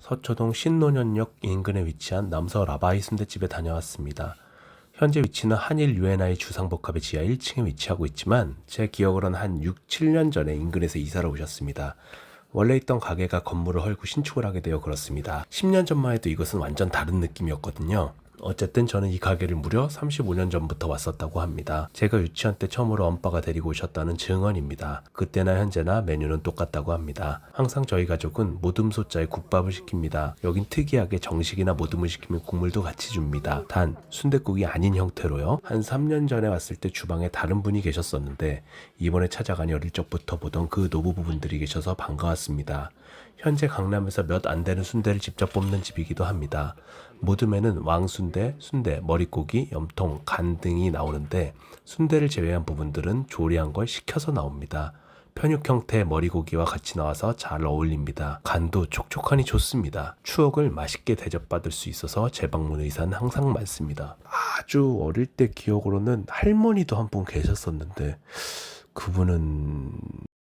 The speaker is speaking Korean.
서초동 신논현역 인근에 위치한 남서 라바이 순대집에 다녀왔습니다. 현재 위치는 한일 UNI 주상복합의 지하 1층에 위치하고 있지만 제 기억으로는 한 6, 7년 전에 인근에서 이사를 오셨습니다. 원래 있던 가게가 건물을 헐고 신축을 하게 되어 그렇습니다. 10년 전만 해도 이것은 완전 다른 느낌이었거든요. 어쨌든 저는 이 가게를 무려 35년 전부터 왔었다고 합니다. 제가 유치원 때 처음으로 엄빠가 데리고 오셨다는 증언입니다. 그때나 현재나 메뉴는 똑같다고 합니다. 항상 저희 가족은 모듬소자에 국밥을 시킵니다. 여긴 특이하게 정식이나 모듬을 시키면 국물도 같이 줍니다. 단 순댓국이 아닌 형태로요. 한 3년 전에 왔을 때 주방에 다른 분이 계셨었는데 이번에 찾아가니 어릴 적부터 보던 그 노부부분들이 계셔서 반가웠습니다. 현재 강남에서 몇 안 되는 순대를 직접 뽑는 집이기도 합니다. 모듬에는 왕순대, 순대, 머릿고기, 염통, 간 등이 나오는데 순대를 제외한 부분들은 조리한 걸 식혀서 나옵니다. 편육 형태의 머리고기와 같이 나와서 잘 어울립니다. 간도 촉촉하니 좋습니다. 추억을 맛있게 대접받을 수 있어서 재방문 의사는 항상 많습니다. 아주 어릴 때 기억으로는 할머니도 한 분 계셨었는데 그분은